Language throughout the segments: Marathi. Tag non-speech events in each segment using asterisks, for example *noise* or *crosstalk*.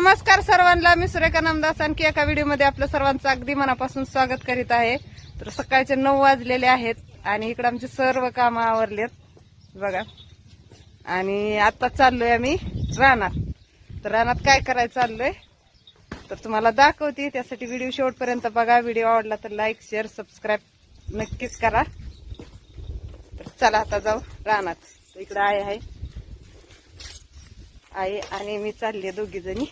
नमस्कार सर्वांना मी सुरेखा नामदास आणखी एका व्हिडिओमध्ये आपलं सर्वांचं अगदी मनापासून स्वागत करीत आहे. तर सकाळचे नऊ वाजलेले आहेत आणि इकडे आमचे सर्व कामं आवरलेत. बघा. आणि आता चाललोय आम्ही रानात. तर रानात काय करायचं चाललोय? तर तुम्हाला दाखवते त्यासाठी व्हिडिओ शेवटपर्यंत बघा. व्हिडिओ आवडला तर लाईक शेअर सबस्क्राईब नक्कीच करा. तर चला आता जाऊ रानात. तर इकडं आहे आहे. आई आणि मी चालली दोघी जणी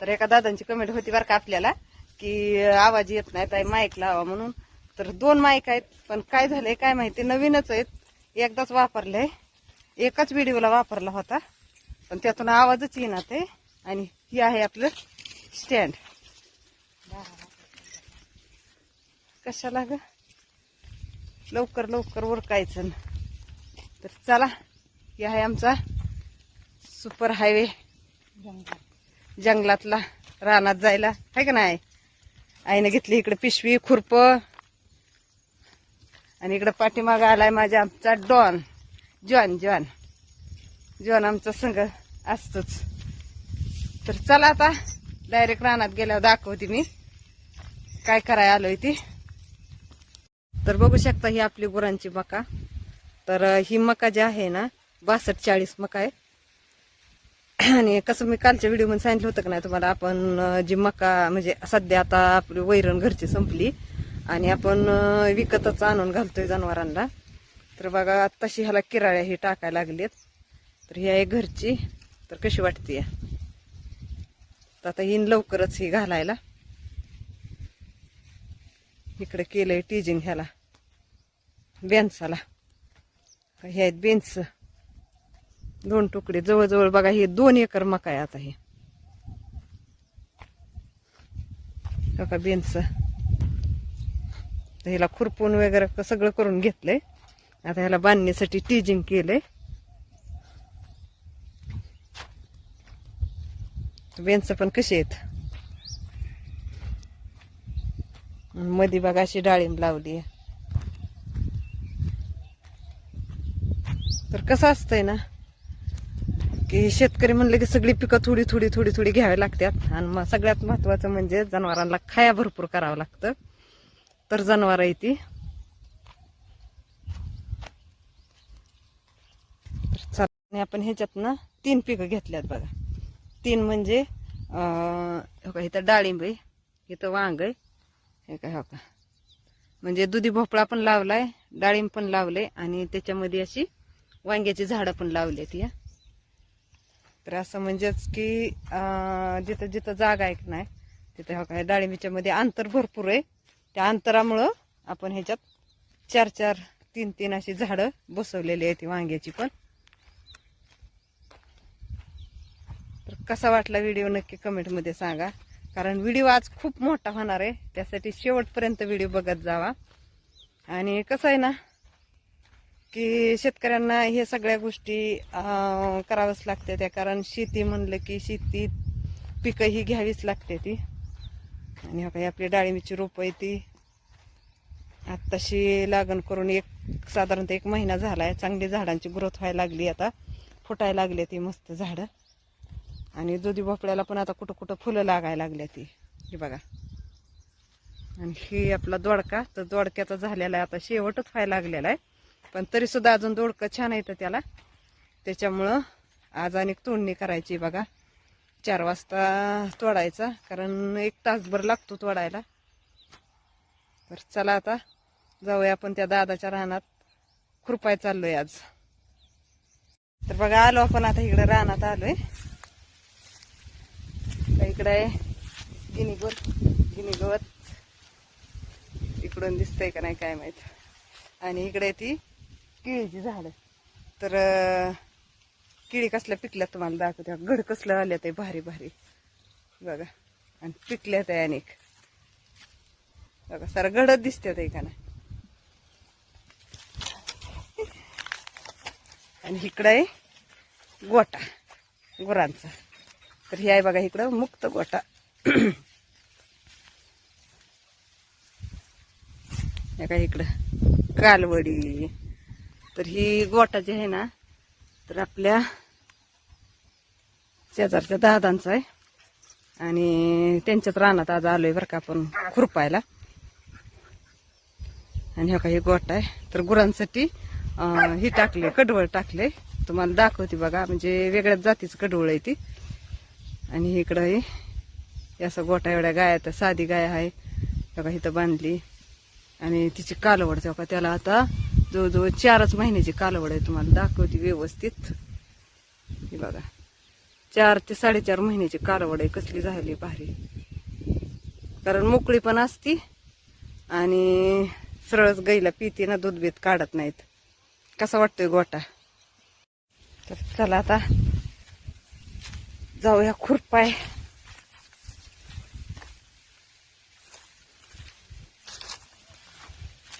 तर एका दादांची कमेंट होती बरं का आपल्याला की आवाज येत नाही ताई माईक लावा म्हणून. तर दोन माईक आहेत पण काय झालंय काय माहिती नवीनच आहेत. एकदाच वापरले एकाच व्हिडिओला वापरला होता. पण त्यातून आवाजच येईना ते. आणि ही आहे आपलं स्टँड कशाला ग? लवकर लवकर उरकायचं तर चला हे आहे आमचा सुपर हायवे जंगलातला रानात जायला. आहे का नाही? आईनं घेतली इकडे पिशवी खुरप. आणि इकडं पाठीमाग आलाय माझ्या आमचा डॉन. John John. जॉन आमचा संघ असतोच. तर चला आता डायरेक्ट रानात गेल्यावर दाखवते मी. काय करायला आलोय ती. तर बघू शकता ही आपली गुरांची मका. तर ही मका जी आहे ना बासष्ट चाळीस मका आहे. आणि कसं मी कालच्या व्हिडिओमध्ये सांगितलं होतं का नाही तुम्हाला आपण जी मका म्हणजे सध्या आता आपली वैरण घरची संपली आणि आपण विकतच आणून घालतोय जनावरांना. तर बघा तशी ह्याला किराळ्या ही टाकायला लागलेत. तर ही आहे घरची तर कशी वाटते तर आता येईन लवकरच ही घालायला. इकडे केलंय टीजिंग ह्याला. बेन्साला. हे आहेत बेन्स. दोन तुकडे. जवळजवळ बघा हे दोन एकर मका आहे आता हे. बघा बेंच. ह्याला खुरपून वगैरे सगळं करून घेतलंय. आता ह्याला बांधण्यासाठी टीजिंग केलंय. बेंच पण कशी आहेत? मधी बघा अशी डाळिंब लावली आहे. तर कसं असतंय ना? की शेतकरी म्हणले की सगळी पिकं थोडी थोडी थोडी थोडी घ्यावी लागतात. आणि मग सगळ्यात महत्वाचं म्हणजे जनावरांना खाया भरपूर करावं लागतं. तर जनावर आहे ती. आणि आपण ह्याच्यात ना तीन पिकं घेतल्यात बघा. तीन म्हणजे हो का इथं डाळिंब आहे इथं वांग आहे हे काय हो का? म्हणजे दुधी भोपळा पण लावलाय डाळिंब पण लावले आणि त्याच्यामध्ये अशी वांग्याची झाडं पण लावली आहेत या. तर असं म्हणजेच की जिथं जिथं जागा आहे की नाही तिथं हो काय डाळिंबीच्या मध्ये अंतर भरपूर आहे. त्या अंतरामुळं आपण ह्याच्यात चार चार तीन तीन अशी झाडं बसवलेली आहेत ती वांग्याची पण. तर कसा वाटला व्हिडिओ नक्की कमेंटमध्ये सांगा. कारण व्हिडिओ आज खूप मोठा होणार आहे त्यासाठी शेवटपर्यंत व्हिडिओ बघत जावा. आणि कसं आहे ना की शेतकऱ्यांना हे सगळ्या गोष्टी कराव्याच लागते त्या कारण शेती म्हणलं की शेतीत पिकं ही घ्यावीच लागते ती. आणि हो काही आपली डाळिंबीची रोपं आहे ती. आत्ताशी लागण करून एक साधारणतः एक महिना झाला आहे चांगली झाडांची ग्रोथ व्हायला लागली आता. फुटायला लागली ती मस्त झाडं. आणि दुधी भोपळ्याला पण आता कुठं कुठं फुलं लागायला लागल्या ती. हे बघा. आणि ही आपला दोडका. तर दोडक्याचा झालेला आहे आता शेवटच व्हायला लागलेला आहे. पण तरी सुद्धा अजून दोडकं छान येतं त्याला. त्याच्यामुळं आज आणि तोडणी करायची बघा. चार वाजता तोडायचा कारण एक तासभर लागतो तोडायला. तर चला आता जाऊया आपण त्या दादाच्या रानात. खुरपाय चाललोय आज. तर बघा आलो आपण आता इकडे रानात आलोय. तर इकडे आहे गिनी गवत गिनी गवत इकडून दिसतंय का नाही काय माहीत. आणि इकडे ती केळीची झाड. तर केळी कसल्या पिकल्यात तुम्हाला दाखवते. गड कसलं आल्या ते भारी भारी. बघा. आणि पिकल्यात आहे अनेक. बघा सारा घडत दिसते ते का आणि इकडं आहे गोटा गुरांचा. तर हे आहे बघा इकडं मुक्त गोटा. हे इकडं? कालवडी. तर ही गोटा जी आहे ना तर आपल्या शेजारच्या दादांचा आहे. आणि त्यांच्याच रानात आज आलोय बरं का आपण खुरपायला. आणि हा काही गोट आहे. तर गुरांसाठी ही टाकले कडवळ टाकले. तुम्हाला दाखवते बघा म्हणजे वेगळ्याच जातीचं कडवळ आहे ती. आणि इकडं हे असं गोटा एवढ्या गाय तर साधी गाय आहे. बघा इथं बांधली. आणि तिची कालवड तेव्हा त्याला आता जवळजवळ चारच महिन्याची कालवड आहे तुम्हाला दाखवते व्यवस्थित. हे बघा. चार ते साडेचार महिन्याची कालवड आहे कसली झाली भारी. कारण मोकळी पण असती आणि सरळच गाईला पिते ना दूध बीत काढत नाहीत. कसा वाटतोय गोटा? तर चला आता जाऊया खुरपाय.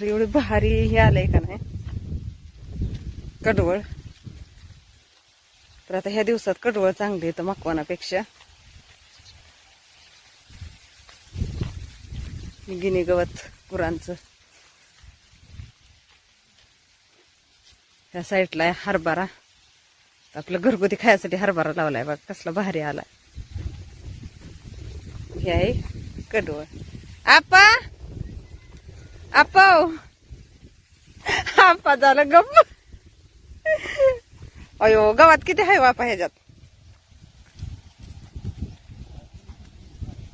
तर एवढं भारी हे आलंय का नाही? कडवळ. तर आता ह्या दिवसात कडवळ चांगली येतं मकवानापेक्षा. गिनी गवत गुरांचं. ह्या साईडला आहे हरभरा. आपलं घरगुती खायसाठी हरभरा लावलाय बघ कसला भारी आला हे आहे कडवळ. आपा! आपा झालं गप्प. अयो गावात किती आहे वापा ह्याच्यात?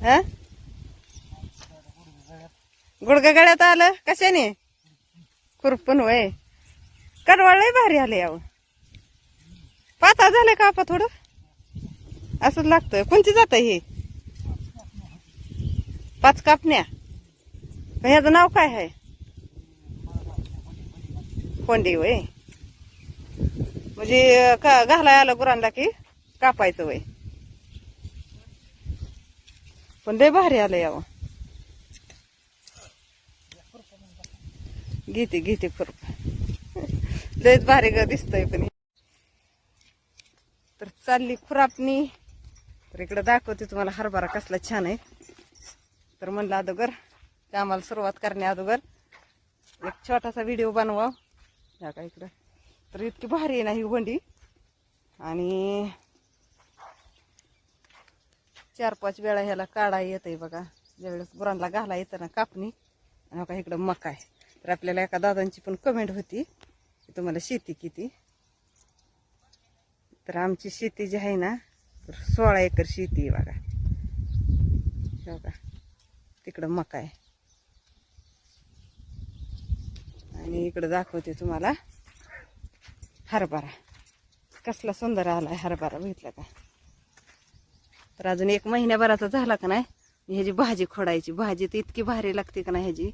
हा? गुडगा गळ्यात आलं? कशाने? खुरपण वय. कडवाळ लय भारी आले यावं पाता झालं का आपा थोडं? असंच लागतंय. कोणती जात हे? पाच कापण्या. मग ह्याचं नाव काय आहे? कोंडी वय म्हणजे का घालाय आलं गुरांना की कापायचं वय? पण लय भारी आलं यावं घेते घेते खुरप. *laughs* लयच भारी ग दिसतंय पण तर चालली खुरापणी. तर इकडं दाखवते तुम्हाला हरभरा कसला छान आहे. तर म्हणलं अगोदर कामाला सुरुवात करण्या अगोदर एक छोटासा व्हिडिओ बनवा. ह्या का इकडं? तर इतकी भारी आहे ना ही वंडी आणि चार पाच वेळा ह्याला काढा येत आहे बघा. ज्यावेळेस गुरांना घाला येतं ना कापणी. आणि बघा इकडं मका आहे. तर आपल्याला एका दादांची पण कमेंट होती. की तुम्हाला शेती किती? तर आमची शेती जी आहे ना तर सोळा एकर शेती आहे बघा. बघा. तिकडं मका आहे. आणि इकडं दाखवते तुम्हाला. हरभरा. कसला सुंदर आलाय हरभरा बघितला का? तर अजून एक महिन्याभराचा झाला का नाही? ह्याची भाजी खोडायची. भाजी तर इतकी भारी लागते का नाही ह्याची?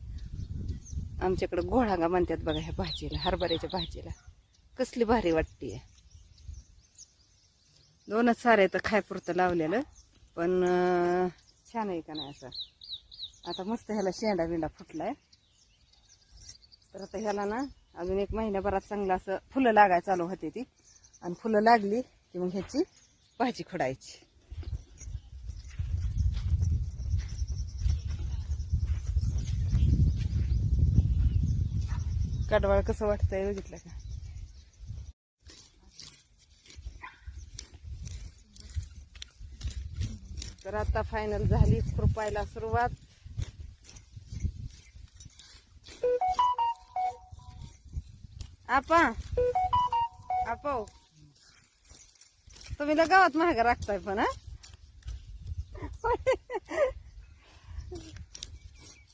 आमच्याकडं गोळागा म्हणतात बघा ह्या भाजीला हरभऱ्याच्या भाजीला. कसली भारी वाटते दोनच सारे तर खायपुरतं लावलेलं पण छान आहे का नाही असं? आता मस्त ह्याला शेंडा बिंडा फुटलाय. तर आता ह्याला ना अजून एक महिन्याभरात चांगलं असं फुलं लागायला चालू होते ती. आणि फुलं लागली की मग ह्याची भाजी खोडायची. कडवाळ कसं वाटतंय बघितलं का? तर आता फायनल झाली खुरपायला सुरुवात. आपा. आपा हो. तुम्ही गावात महाग राखताय पण हा?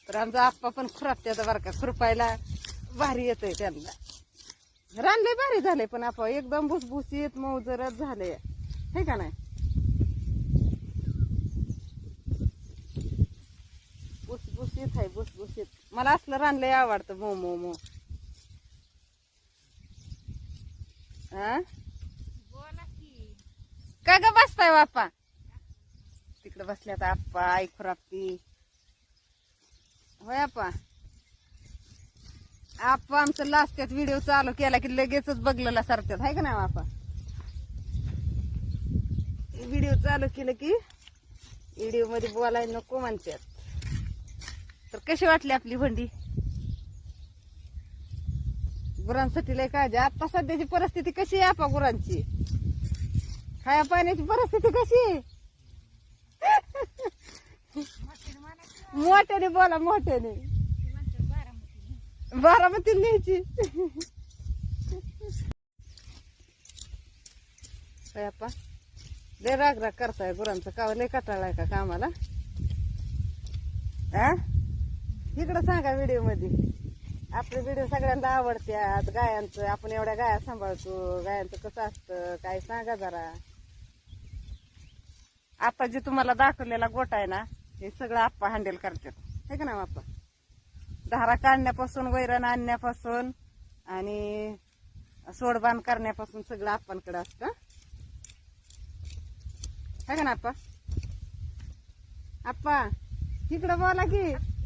तर आमचा आप्पा पण खुरापत्यात बरं का. खुरपायला भारी येतंय त्यांना. रानले भारी झाले पण आपा. एकदम भुसभुशीत मौजरत झाले हे का नाही? भुसभुशीत आहे भुसभुशीत. मला असलं रानलंय आवडतं मो मो मो हा? काय ग बसताय बाप्पा? तिकडे बसल्यात आप्पा आई खुरापती होय आप्पा? आप्पा आमचं लास्ट व्हिडिओ चालू केला की लगेचच बघलेला सारख्यात. आहे का नाही आप्पा व्हिडिओ चालू केलं की व्हिडिओमध्ये बोलायला नको म्हणतात तर कशी वाटली आपली भंडी? गुरांसाठी लय काळजी. आता सध्याची परिस्थिती कशी आहे आपा गुरांची? खाया पाण्याची परिस्थिती कशी आहे? मोठ्याने बोला मोठ्याने. बारामती न्यायची. आप्पा लय राग राग करताय गुरांचं. काव हो, लय कटाळाय का कामाला? हा इकडं सांगा व्हिडिओमध्ये. आपले व्हिडिओ सगळ्यांना आवडत्यात गायांचं आपण एवढ्या गाया सांभाळतो. गायांचं कसं असतं? काय सांगा जरा. आता जे तुम्हाला दाखवलेला गोटा आहे ना हे सगळं आप्पा हँडल करतात. हे का ना आप्पा? धारा काढण्यापासून वैरण आणण्यापासून आणि सोडबान करण्यापासून सगळं आप्पांकडे असतं हे? का ना आप्पा? आप्पा इकडं बोला की.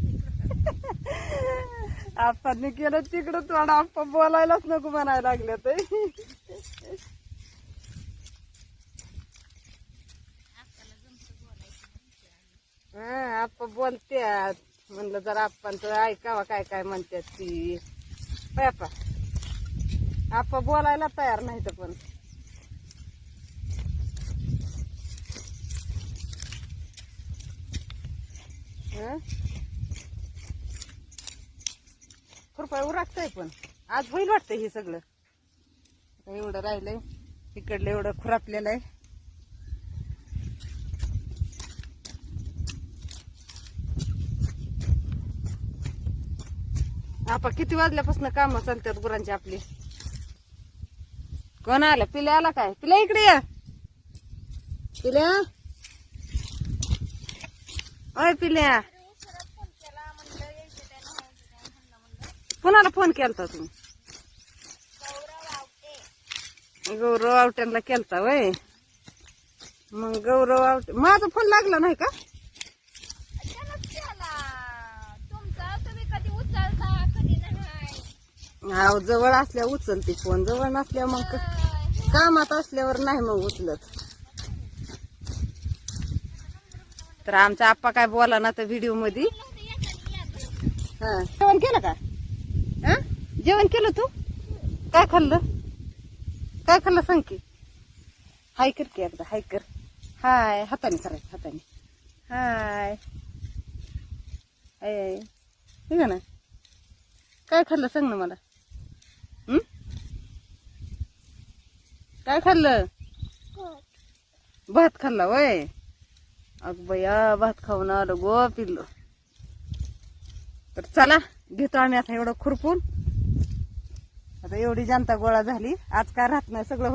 आप्पांनी केलं तिकडं थोडा आप्पा बोलायलाच नको म्हणायला लागले ते. हा आप्पा बोलत्यात. म्हणलं जरा आप्पांचं ऐकावा काय काय म्हणतात ती. पप्पा आप्पा. आप्पा बोलायला तयार नाही तर पण. हं? खुरपाय उरागतंय पण. आज होईल वाटतंय हे सगळं. एवढं राहिलंय. इकडलं एवढं खुरापलेलं आहे. आपा किती वाजल्यापासून काम चालतात गुरांची आपली? कोण आलं? पिल्या आला काय? पिल्या इकडे या. पिल्या? ओय पिल्या. कोणाला फोन केलता तू? गौरव आवट्यांना केलता वय. मग गौरव आवटे माझा फोन लागला नाही का? हा जवळ असल्या उचलते फोन जवळ नसल्या मग कामात असल्यावर नाही मग उचलत. तर आमचा आप्पा काय बोला ना तर व्हिडिओमध्ये. हा. जेवण केलं का? जेवण केलं तू? काय खाल्लं? काय खाल्लं सांग की. हाय कर की एकदा हाय कर. हाय हाताने करायचं हाताने. हाय. हाय. ठीक आहे ना. काय खाल्लं सांग ना मला. काय खाल्लं? भात खाल्ला वय. अग बया भात खाऊन आलो गो पिल्लो. तर चला घेतो आम्ही आता एवढं खुरपून. आता एवढी जनता गोळा झाली. आज काय राहत नाही सगळं